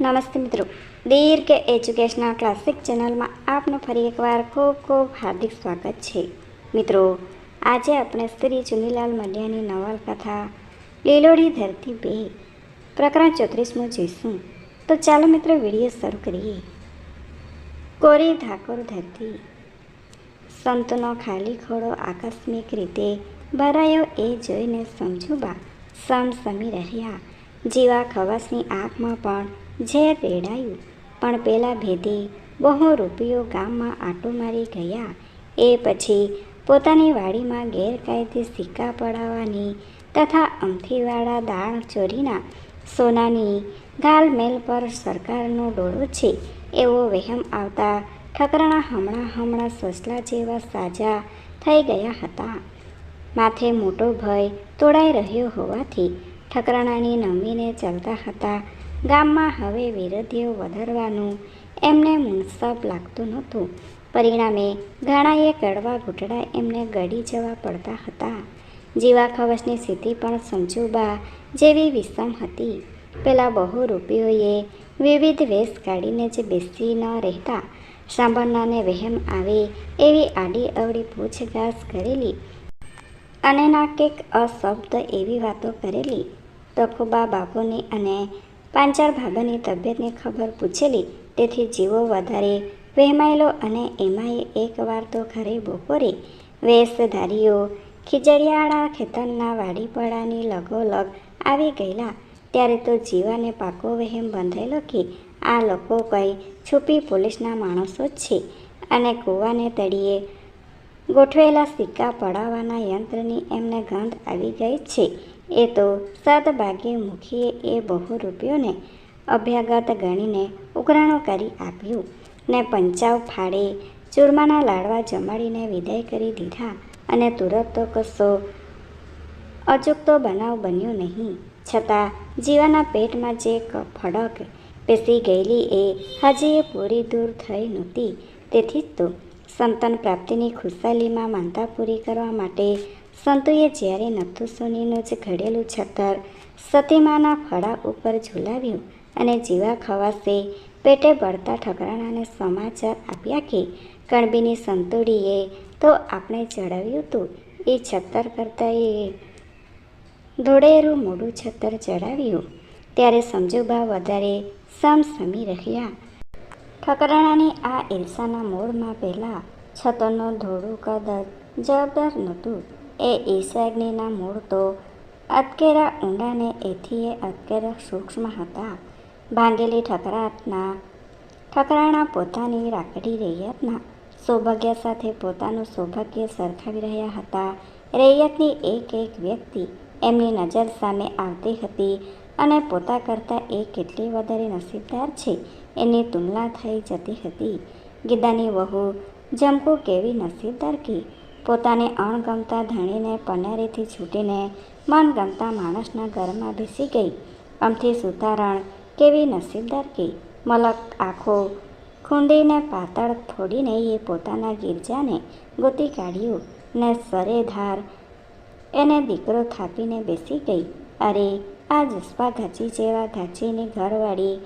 નમસ્તે મિત્રો. દીર્ઘ educational classic ચેનલમાં આપનું ફરી એકવાર ખૂબ ખૂબ હાર્દિક સ્વાગત છે. મિત્રો, આજે આપણે શ્રી ચુનીલાલ મડિયાની નવલકથા, લીલોડી ધરતી બે, પ્રકરણ ચોત્રીસમું જોઈશું. તો ચાલો મિત્રો વીડિયો શરૂ કરીએ. કોરી ધાકોર ધરતી. સંતનો ખાલી ખોડો આકસ્મિક રીતે ભરાયો એ જોઈને સમજુબા સમસમી રહ્યા. જીવા ખવાસની આંખમાં પણ ઝેર રેડાયું પણ પેલા ભેદી બહુ રૂપિયો ગામમાં આંટો મારી ગયા. એ પછી પોતાની વાડીમાં ગેરકાયદે સિક્કા પડાવવાની તથા અમથીવાળા દાણ ચોરીના સોનાની ગાલમેલ પર સરકારનો ડોળો છે એવો વહેમ આવતા ઠકરાણા હમણાં હમણાં સસલા જેવા સાજા થઈ ગયા હતા. માથે મોટો ભય તોડાઈ રહ્યો હોવાથી ઠકરાણાની નમીને ચાલતા હતા ગામમાં હવે વિરોધીઓ વધારવાનું એમને મુનસાબ લાગતું નહોતું. પરિણામે ઘણાએ કડવા ઘૂંટડા એમને ગળી જવા પડતા હતા. જીવા ખવસની સ્થિતિ પણ સંજુબા જેવી વિષમ હતી. પેલા બહુ રૂપિયોએ વિવિધ વેશ કાઢીને જ બેસી ન રહેતા. સાંભળનારને વહેમ આવે એવી આડી અવળી પૂછગાછ કરેલી અને ના કંઈક અશબ્દ એવી વાતો કરેલી. તખુબા બાપુની અને પાંચાળ ભાભાની તબિયતની ખબર પૂછેલી. તેથી જીવો વધારે વહેમાયેલો અને એમાંય એકવાર તો ઘરે બપોરે વેશધારીઓ ખીજડીયાળા ખેતરના વાડીપડાની લગોલગ આવી ગયેલા. ત્યારે તો જીવાને પાકો વહેમ બંધાયેલો કે આ લોકો કંઈ છુપી પોલીસના માણસો જ છે. અને કૂવાને તળિયે ગોઠવેલા સિક્કા પડાવવાના યંત્રની એમને ગંધ આવી ગઈ છે. એ તો સદભાગ્યે મુખીએ એ બહુ રૂપિયોને અભ્યાગત ગણીને ઉઘરાણું કરી આપ્યું ને પંચાવ ફાડે ચૂરમાના લાડવા જમાડીને વિદાય કરી દીધા અને તુરત તો કશો અચૂકતો બનાવ બન્યો નહીં. છતાં જીવાના પેટમાં જે ફડક પેસી ગયેલી એ હજી એ પૂરી દૂર થઈ નહોતી. તેથી જ તો સંતાન પ્રાપ્તિની ખુશાલીમાં માનતા પૂરી કરવા માટે સંતોએ જ્યારે નથુ સોનીનું જ ઘડેલું છત્તર સતીમાના ફળા ઉપર ઝુલાવ્યું અને જીવા ખવાસે પેટે બળતા ઠકરાણાને સમાચાર આપ્યા કે, કણબીની સંતુડીએ, તો આપણે ચડાવ્યું હતું એ છત્તર કરતાં એ. ધોળેરું મોડું છત્તર ચડાવ્યું ત્યારે સમજુબા વધારે સમસમી રહ્યા. ઠકરાણાની આ ઈર્ષાના મૂળમાં પહેલાં છતરનું ધોળું કદ જવાબદાર નહોતું. એ ઈશ્વરનીના મૂળ તો અતકેરા ઊંડાને એથી એ અતકેરા સૂક્ષ્મ હતા. ભાંગેલી ઠકરાટના, ઠકરાણા પોતાની રાખડી રૈયતના સૌભાગ્ય સાથે પોતાનું સૌભાગ્ય સરખાવી રહ્યા હતા. રૈયતની એક એક વ્યક્તિ એમની નજર સામે આવતી હતી અને પોતા કરતાં એ કેટલી વધારે નસીબદાર છે એની તુલના થઈ જતી હતી. ગીદાની વહુ જમકુ કેવી નસીબદાર કે પોતાને અણગમતા ધણીને પનારીથી છૂટીને મનગમતા માણસના ઘરમાં બેસી ગઈ. આમથી સુતારણ કેવી નસીબદાર કે? મલક આખો ખૂંદીને પાતળ ફોડીને એ પોતાના ગિરજાને ગોતી કાઢ્યું ને સરેધાર એને દીકરો થાપીને બેસી ગઈ. અરે, આ જસ્પા ઘાચી જેવા ઘાચીની ઘરવાળી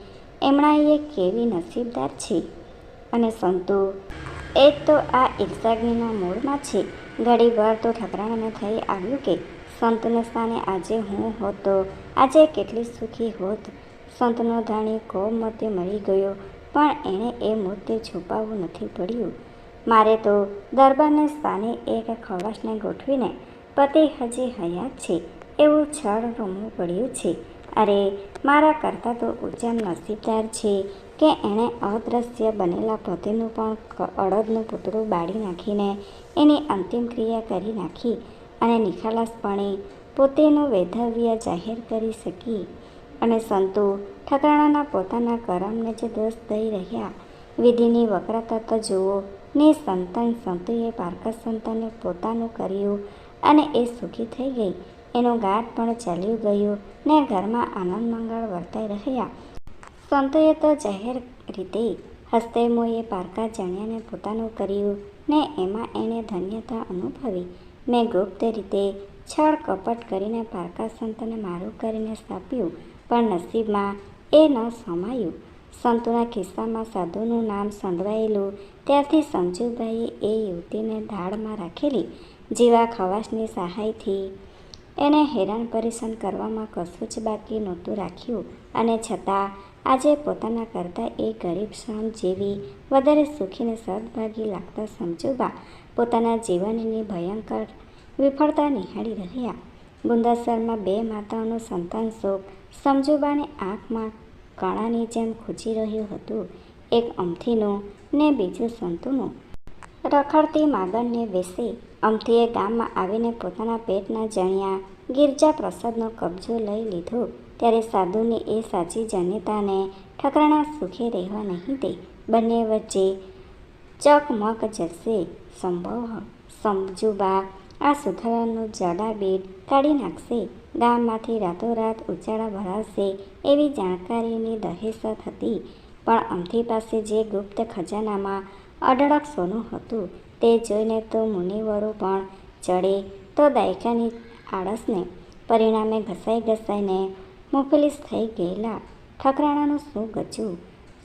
એમણા એ કેવી નસીબદાર છે? અને સંતુ એ તો આ ઈર્ષાગ્નિના મૂળમાં છે. ઘડીભર તો ઠકરાણાને થઈ આવ્યું કે સંતને સ્થાને આજે હું હોત, આજે કેટલી સુખી હોત. સંતનો ધાણી કોમ મતે મરી ગયો, પણ એણે એ મૃત્યુ છુપાવવું નથી પડ્યું. મારે તો દરબારને સ્થાને એક ખવાસને ગોઠવીને પતિ હજી હયાત છે, એવું છળ રમવું પડ્યું છે. અરે, મારા કરતાં તો ઉચ્ચ નસીબદાર છે. કે એણે અદ્રશ્ય બનેલા પતિનું પણ અડદનું પૂતળું બાળી નાખીને એની અંતિમ ક્રિયા કરી નાખી અને નિખાલસપણે પોતેનું વૈધવ્ય જાહેર કરી શકી. અને સંતો ઠકાણાના પોતાના કરમને જે દોષ દઈ રહ્યા. વિધિની વક્રતા જુઓ, ને સંતાન સંતુએ પારકા સંતાને પોતાનું કર્યું અને એ સુખી થઈ ગઈ. એનું ગાઢ પણ ચાલ્યું ગયું ને ઘરમાં આનંદ મંગળ વર્તાઈ રહ્યા. સંતોએ તો જાહેર રીતે હસ્તે મોએ પારકા જાણ્યાને પોતાનું કર્યું ને એમાં એણે ધન્યતા અનુભવી. મેં ગુપ્ત રીતે છળ કપટ કરીને પારકા સંતને મારું કરીને સ્થાપ્યું, પણ નસીબમાં એ ન સમાયું. સંતોના ખિસ્સામાં સાધુનું નામ સંડવાયેલું, ત્યારથી સંજુભાઈએ એ યુવતીને ધાડમાં રાખેલી, જીવા ખવાસની સહાયથી એને હેરાન પરેશાન કરવામાં કશું જ બાકી નહોતું રાખ્યું. અને છતાં આજે પોતાના કરતાં એ ગરીબ શામ જેવી, વધારે સુખીને સદભાગી લાગતા સમજુબા પોતાના જીવનની ભયંકર વિફળતા નિહાળી રહ્યા. ગુંદાસરમાં બે માતાઓનું સંતાન શોક સમજુબાની આંખમાં કણાની જેમ ખૂચી રહ્યું હતું. એક અમથીનું ને બીજું સંતુનું. રખડતી માગણને વેસે અમથીએ ગામમાં આવીને પોતાના પેટના જણિયા ગિરજા પ્રસાદનો કબજો લઈ લીધો. ત્યારે સાધુને એ સાચી જન્યતાને ઠકરાણા સુખે રહેવા નહીં દે. બંને વચ્ચે ચકમક જશે સંભવ સમજુબા. આ સુધારાનું જડાબીડ કાઢી નાખશે. ગામમાંથી રાતોરાત ઉચાળા ભરાશે એવી જાણકારીની દહેશત હતી. પણ અમથી પાસે જે ગુપ્ત ખજાનામાં અઢળક સોનું હતું તે જોઈને તો મુનિવરો પણ ચડે તો દાયકાની આળસને પરિણામે ઘસાઈ ઘસાઈને મુફલિસ થઈ ગયેલા. ઠકરાણાનું શું ગજું?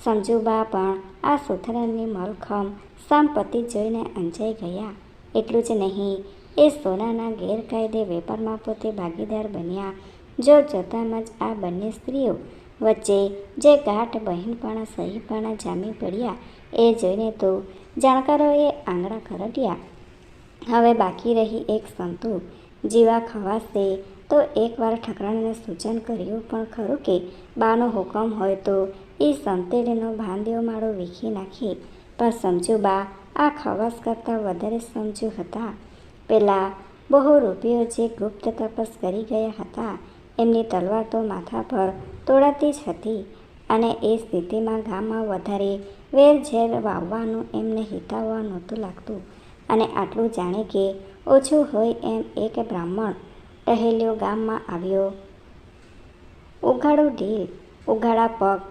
સંજુબા પણ આ સુથરાની મલખમ સંપત્તિ જોઈને અંજાઈ ગયા. એટલું જ નહીં, એ સોનાના ગેરકાયદે વેપારમાં પોતે ભાગીદાર બન્યા. જો જોતામાં જ આ બંને સ્ત્રીઓ વચ્ચે જે ગાંઠ બહેનપણા, સહીપણા જામી પડ્યા, એ જોઈને તો જાણકારોએ આંગળા ખરડ્યા. હવે બાકી રહી એક સંતુ. જીવા ખવાશે તો એકવાર ઠકરાણાને સૂચન કર્યું, પણ ખરું કે બાનો હુકમ હોય તો એ સંતેડીનો ભાંદ્યો માળો વીખી નાખે. પણ સમજુ બા, આ ખવાસ કરતાં વધારે સમજુ હતા. પેલા બહુ રૂપિયો જે ગુપ્ત તપસ કરી ગયા હતા, એમની તલવાર તો માથા પર તોડાતી જ હતી અને એ સ્થિતિમાં ગામમાં વધારે વેરઝેર વાવવાનું એમને હિતાવવા નહોતું લાગતું. અને આટલું જાણે કે ઓછું હોય એમ એક બ્રાહ્મણ ટહેલ્યો ગામમાં આવ્યો. ઉઘાડો ઢીલ, ઉઘાડા પગ,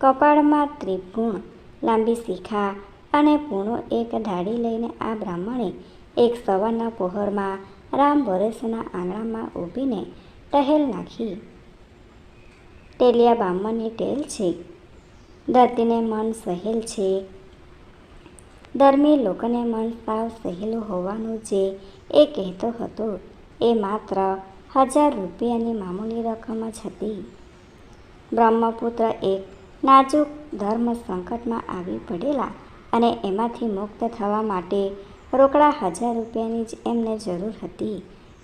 કપાળમાં ત્રિપુણ લાંબી શિખા અને પૂણો એક ધાડી લઈને આ બ્રાહ્મણે એક સવારના પહોરમાં રામ ભરોસના આંગણામાં ઊભીને ટહેલ નાખી. ટેલિયા બ્રાહ્મણની ટેલ છે. ધરતીને મન સહેલ છે. ધર્મી લોકોને મન સાવ સહેલું હોવાનું જે એ કહેતો હતો. એ માત્ર હજાર રૂપિયાની મામૂલી રકમ જ હતી. બ્રહ્મપુત્ર એક નાજુક ધર્મ સંકટમાં આવી પડેલા અને એમાંથી મુક્ત થવા માટે રોકડા હજાર રૂપિયાની જ એમને જરૂર હતી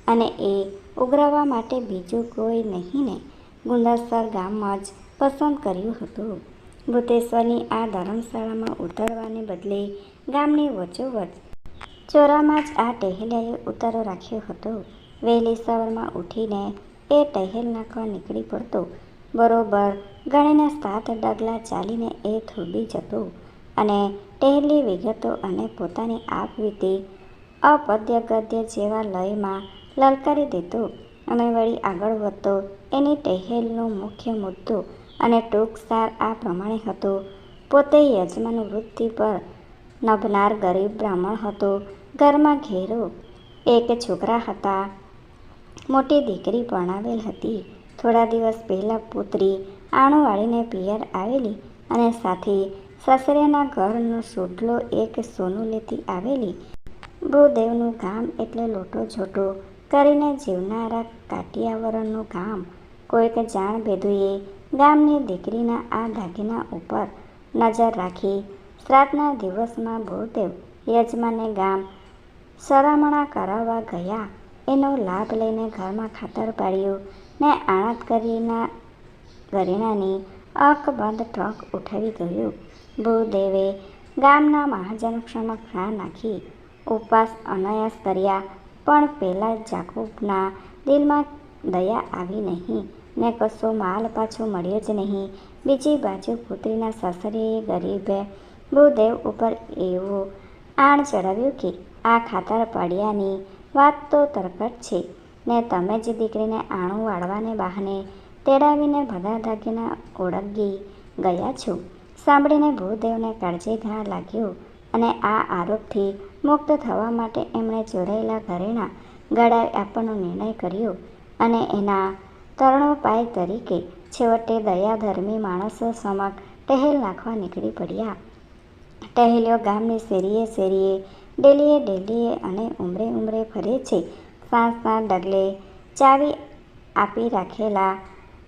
અને એ ઉઘરાવવા માટે બીજું કોઈ નહીં ને ગુંદાસર ગામમાં જ પસંદ કર્યું હતું. ભૂતેશ્વરની આ ધર્મશાળામાં ઉતરવાને બદલે ગામની વચ્ચોવચ ચોરામાં જ આ ટહેલિયાએ ઉતારો રાખ્યો હતો. વહેલી સવારમાં ઉઠીને એ ટહેલ નાખવા નીકળી પડતો. બરોબર ગણીને સાત ડગલા ચાલીને એ થોડી જતો અને ટહેલી વિગતો અને પોતાની આપવીતી અપદ્ય ગદ્ય જેવા લયમાં લલકારી દેતો અને વળી આગળ વધતો. એની ટહેલનો મુખ્ય મુદ્દો અને ટૂંક સાર આ પ્રમાણે હતો. પોતે યજમાન વૃત્તિ પર નભનાર ગરીબ બ્રાહ્મણ હતો. ઘરમાં ઘેરો એક છોકરા હતા. મોટી દીકરી પરણાવેલ હતી. થોડા દિવસ પહેલાં પુત્રી આણુવાળીને પિયર આવેલી અને સાથે સસરેના ઘરનો સોટલો એક સોનું લેતી આવેલી. ભૂદેવનું ગામ એટલે લોટો જોટો કરીને જીવનારા કાટિયાવરણનું ગામ. કોઈક જાણ ભેદુએ ગામની દીકરીના આ દાગીના ઉપર નજર રાખી શ્રાદ્ધના દિવસમાં ભૂદેવ યજમાને ગામ સરામણા કરાવવા ગયા. એનો લાભ લઈને ઘરમાં ખાતર પાડ્યું ને આણત કરીના ઘરેણાની અકબંધ ટ્રક ઉઠાવી ગયું ભૂદેવે, ગામના મહાજન સમક્ષ ખા નાખી, ઉપવાસ અનાયાસ કર્યા, પણ પેલા જાકુબના દિલમાં દયા આવી નહીં, ને કશો માલ પાછો મળ્યો જ નહીં. બીજી બાજુ પુત્રીના સાસરીએ ગરીબે ભૂદેવ ઉપર એવું આણ ચડાવ્યું કે આ ખાતર પડ્યાની વાત તો તરકટ છે. ને તમે જ દીકરીને આણું વાળવાને બહાને તેડાવીને બધા દાગીના ઓળગી ગયા છો. સાંભળીને ભૂદેવને કાળજી ઘા લાગ્યું અને આ આરોપથી મુક્ત થવા માટે એમણે ચોરાયેલા ઘરેણાં ગળાવી આપવાનો નિર્ણય કર્યો અને એના તરણોપાય તરીકે છેવટે દયાધર્મી માણસો સમક્ષ ટહેલ નાખવા નીકળી પડ્યા. ટહેલ્યો ગામની શેરીએ શેરીએ ડેલીએ ડેલીએ અને ઉમરે ઉમરે ફરે છે. સાંજના ડગલે ચાવી આપી રાખેલા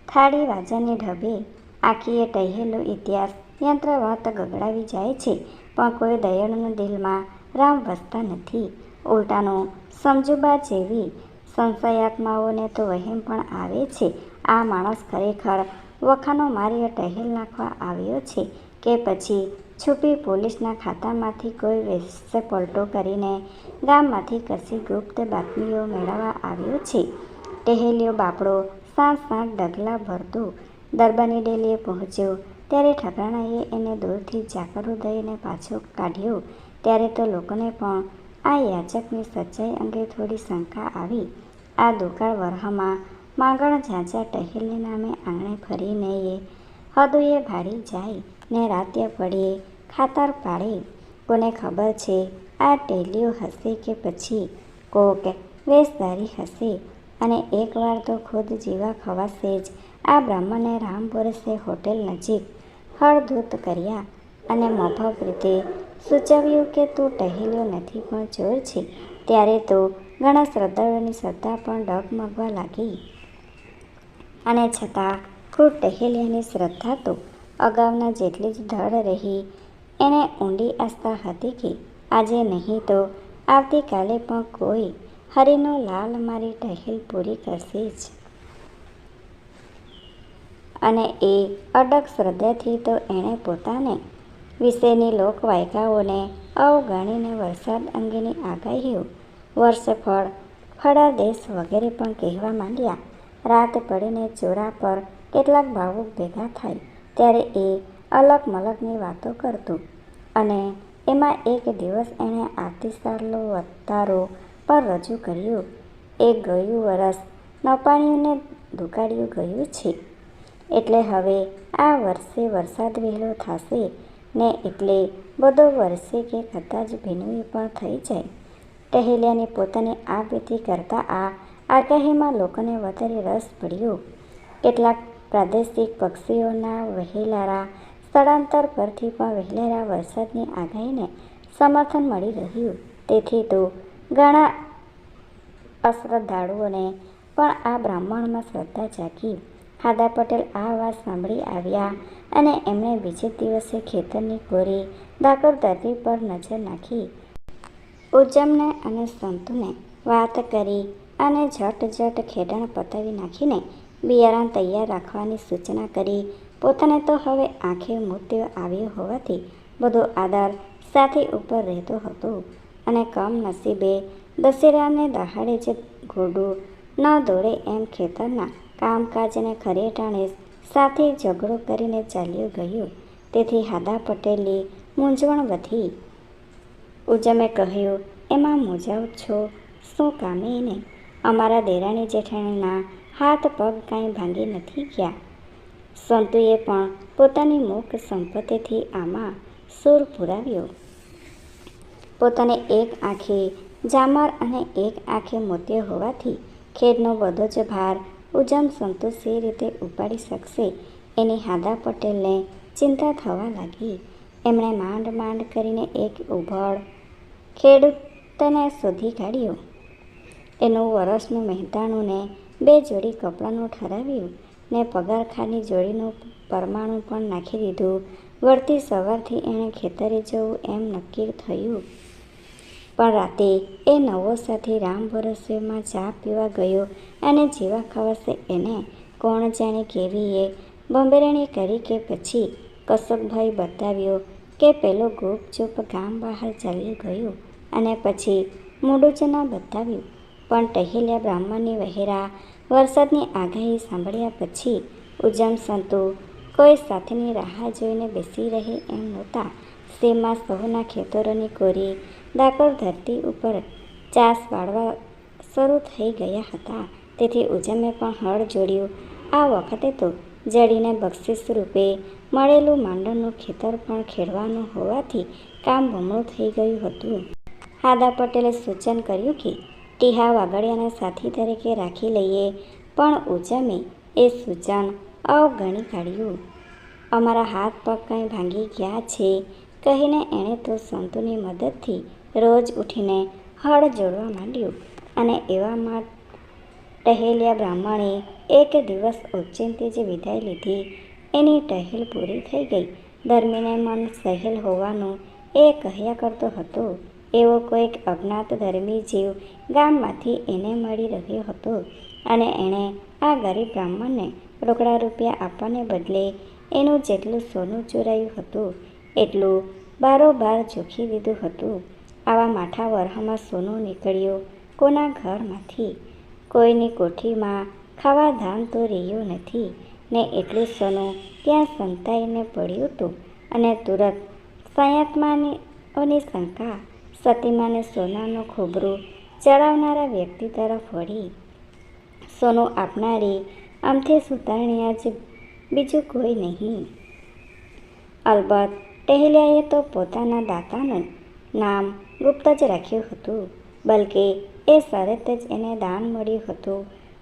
થાળી વાજાની ઢબે આખીએ ટહેલો ઇતિહાસ યંત્રવત ગગડાવી જાય છે. પણ કોઈ દયાળુના દિલમાં રામ વસતા નથી. ઉલટાનો સમજુબા જેવી સંશયાત્માઓને તો વહેમ પણ આવે છે. આ માણસ ખરેખર વખાનો માર્યો ટહેલ નાખવા આવ્યો છે કે પછી છુપી પોલીસના ખાતામાંથી કોઈ વેશ પલટો કરીને ગામમાંથી કશી ગુપ્ત બાતમીઓ મેળવવા આવ્યો છે. ટહેલિયો બાપડો સાત સાત ડગલા ભરતો દરબાની ડેલીએ પહોંચ્યો. ત્યારે ઠકરાણાએ એને દૂરથી જાકરું દઈને પાછો કાઢ્યો. ત્યારે તો લોકોને પણ આ યાચકની સચ્ચાઈ અંગે થોડી શંકા આવી. આ દુકાળ વરહમાં માંગણ ઝાઝા ટહેલને નામે આંગણે ફરીને એ હદુએ ભાડી જાય ને રાત્ય પડીએ ખાતર પાડે. કોને ખબર છે? આ ટેલીઓ હશે કે પછી? કોક વેશધારી હશે. અને એકવાર તો ખુદ જીવા ખવાશે જ. આ બ્રાહ્મણે રામપુરસે હોટેલ નજીક હળધૂત કર્યા અને મફક રીતે સૂચવ્યું કે તું ટહેલ્યો નથી પણ ચોર છે. ત્યારે તો ઘણા શ્રદ્ધાળુઓની શ્રદ્ધા પણ ડગમગવા લાગી. અને છતાં ખુદ ટહેલ્યાની શ્રદ્ધા તો અગાઉના જેટલી જ દ્રઢ રહી એને ઊંડી આસ્થા હતી કે આજે નહીં તો આવતીકાલે પણ કોઈ હરિનો લાલ મારી ટહેલ પૂરી કરશે જ. અને એ અડગ શ્રદ્ધાથી તો એણે પોતાને વિશેની લોકવાયકાઓને અવગણીને વરસાદ અંગેની આગાહીઓ વર્ષફળ ફળાદેશ વગેરે પણ કહેવા માંડ્યા. રાત પડીને ચોરા પર કેટલાક ભાવુક ભેગા થાય ત્યારે એ અલગ મલગની વાતો કરતો. અને એમાં એક દિવસ એણે આવતીસાલનો વતારો પર રજૂ કર્યો. એ ગયું વરસ નપાણીઓને દુકાળ્યું ગયું છે. એટલે હવે આ વર્ષે વરસાદ વહેલો થશે ને એટલે બધો વરસે કે કદાચ ભીનવી પણ થઈ જાય. ટહેલિયાને પોતાની આ વિધિ કરતાં આ આગાહીમાં લોકોને વધારે રસ પડ્યો. કેટલાક પ્રાદેશિક પક્ષીઓના વહેલારા સ્થળાંતર પરથી પણ વહેલેરા વરસાદની આગાહીને સમર્થન મળી રહ્યું. તેથી તો ઘણા અશ્રદ્ધાળુઓને પણ આ બ્રાહ્મણમાં શ્રદ્ધા જાગી. હાદા પટેલ આ વાત સાંભળી આવ્યા અને એમણે બીજે દિવસે ખેતરની કોરી ડાકોર ધરતી પર નજર નાખી. ઉજ્જમને અને સંતુને વાત કરી અને ઝટ ખેડાણ પતાવી નાખીને બિયારણ તૈયાર રાખવાની સૂચના કરી પોતાને તો હવે આંખે મૃત્યુ આવ્યો હોવાથી બધો આધાર સાથે ઉપર રહેતો હતો અને કમનસીબે દશેરાને દહાડે જે ઘોડું ન દોડે એમ ખેતરના કામકાજને ખરેટાણે સાથે ઝઘડો કરીને ચાલ્યો ગયો. તેથી હાદા પટેલની મૂંઝવણ વધી. ઉજમે કહ્યું, એમાં મૂંઝાવ છો? શું કામે એને? અમારા દેરાણી જેઠાણીના હાથ પગ કાંઈ ભાંગી નથી ગયા. સંતુએ પણ પોતાની મુખ સંપત્તિથી આમાં સૂર પુરાવ્યો. પોતાને એક આંખે જામર અને એક આંખે મોતિયો હોવાથી ખેડનો બધો જ ભાર ઉજમ સંતો સે રીતે ઉપાડી શકશે એની હાદા પટેલને ચિંતા થવા લાગી. એમણે માંડ માંડ કરીને એક ઉભળ ખેડૂતને શોધી કાઢ્યો. એનું વરસનું મહેતાણું ને બે જોડી કપડાંનું ઠરાવ્યું. ને પગારખાની જોડીનું પરમાણું પણ નાખી દીધું. વળતી સવારથી એણે ખેતરે જવું એમ નક્કી થયું. પણ રાતે એ નવો સાથે રામ ભરોસેમાં ચા પીવા ગયો અને જેવા ખવાશે એને કોણ જાણે કેવી એ બંબેરાણી કરી કે પછી કશોકભાઈ બતાવ્યો કે પેલો ગુપચુપ ગામ બહાર ચાલી ગયો અને પછી મુડુચના બતાવ્યું. પણ ટહેલ્યા બ્રાહ્મણની વહેરા વરસાદની આગાહી સાંભળ્યા પછી ઉજમ સંતો કોઈ સાથેની રાહ જોઈને બેસી રહે એમ નહોતા તેમાં સહુના ખેતરોની કોરી, ડાકોર ધરતી ઉપર ચાસ વાળવા શરૂ થઈ ગયા હતા. તેથી ઉજમે પણ હળ જોડ્યું. આ વખતે તો જડીને બક્ષિસ રૂપે મળેલું માંડણનું ખેતર પણ ખેડવાનું હોવાથી કામ બમણું થઈ ગયું હતું. હાદા પટેલે સૂચન કર્યું કે ટીહા વાગડિયાના સાથી તરીકે રાખી લઈએ. પણ ઉજમે એ સૂચન અવગણી કાઢ્યું. અમારા હાથ પગ કંઈ ભાંગી ગયા છે? કહીને એણે તો સંતુની મદદથી રોજ ઉઠીને હળ જોડવા માંડ્યું અને એવામાં ટહેલિયા બ્રાહ્મણે એક દિવસ ઓચિંતી જે વિદાય લીધી, એની ટહેલ પૂરી થઈ ગઈ. દરમિયાન મન સહેલ હોવાનું એ કહ્યા કરતો હતો એવો કોઈક અજ્ઞાત ધર્મી જીવ ગામમાંથી એને મળી રહ્યો હતો અને એણે આ ગરીબ બ્રાહ્મણને રોકડા રૂપિયા આપવાને બદલે એનું જેટલું સોનું ચોરાયું હતું, એટલું બારોબાર જોખી દીધું હતું. આવા માઠા વરહમાં સોનું નીકળ્યું કોના ઘરમાંથી? કોઈની કોઠીમાં ખાવા ધામ તો રહ્યું નથી, ને એટલું સોનું ત્યાં સંતાઈને પડ્યું હતું? અને તુરત સંયાત્માની શંકા સતીમાને સોનાનું ખોબરો ચડાવનારા વ્યક્તિ તરફ વળી, સોનું આપનારી આમથી સુતારણિયા જ બીજું કોઈ નહીં. અલબત્ત, ટહેલિયાએ તો પોતાના દાતાનું નામ ગુપ્ત જ રાખ્યું હતું, બલકે એ શરત જ એને દાન મળ્યું હતું,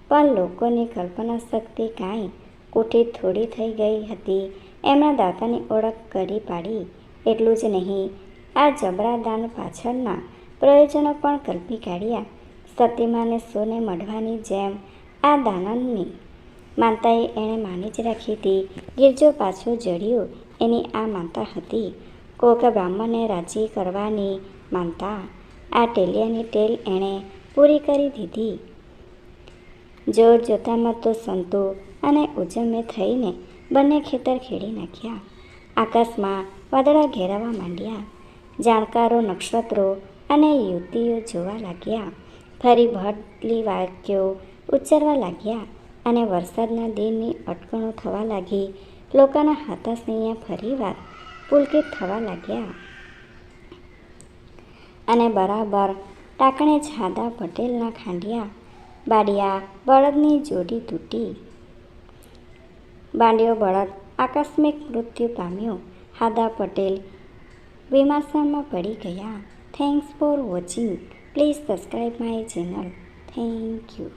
પણ લોકોની કલ્પના શક્તિ કાંઈ કોઠી થોડી થઈ ગઈ હતી, એમના દાતાની ઓળખ કરી પાડી, એટલું જ નહીં આ જબરા દાન પાછળના પ્રયોજનો પણ કલ્પી કાઢ્યા. સતીમાને સોને મઢવાની જેમ આ દાનંદની માનતાએ એણે માની જ રાખી હતી. ગિરજો પાછો જડ્યો. એની આ માનતા હતી. કોક બ્રાહ્મણને રાજી કરવાની માનતા આ ટેલિયાની ટેલ એણે પૂરી કરી દીધી. જોર જોતામાં તો સંતો અને ઉજમે થઈને બંને ખેતર ખેડી નાખ્યા. આકાશમાં વાદળા ઘેરાવા માંડ્યા. જાણકારો, નક્ષત્રો અને યુવતીઓ જોવા લાગ્યા. ફરી ભટલી વાક્યો ઉચ્ચારવા લાગ્યા અને વરસાદના દિનની અટકણો થવા લાગી. લોકોના હાથાસૈયા ફરીવાર પુલકિત થવા લાગ્યા. અને બરાબર ટાંકણે છાદા પટેલના ખાંડિયા, બાડિયા, બળદની જોડી તૂટી. બાંડિયો બળદ આકસ્મિક મૃત્યુ પામ્યો. હાદા પટેલ વિમાસણમાં પડી ગયા. Thanks for watching please subscribe my channel thank you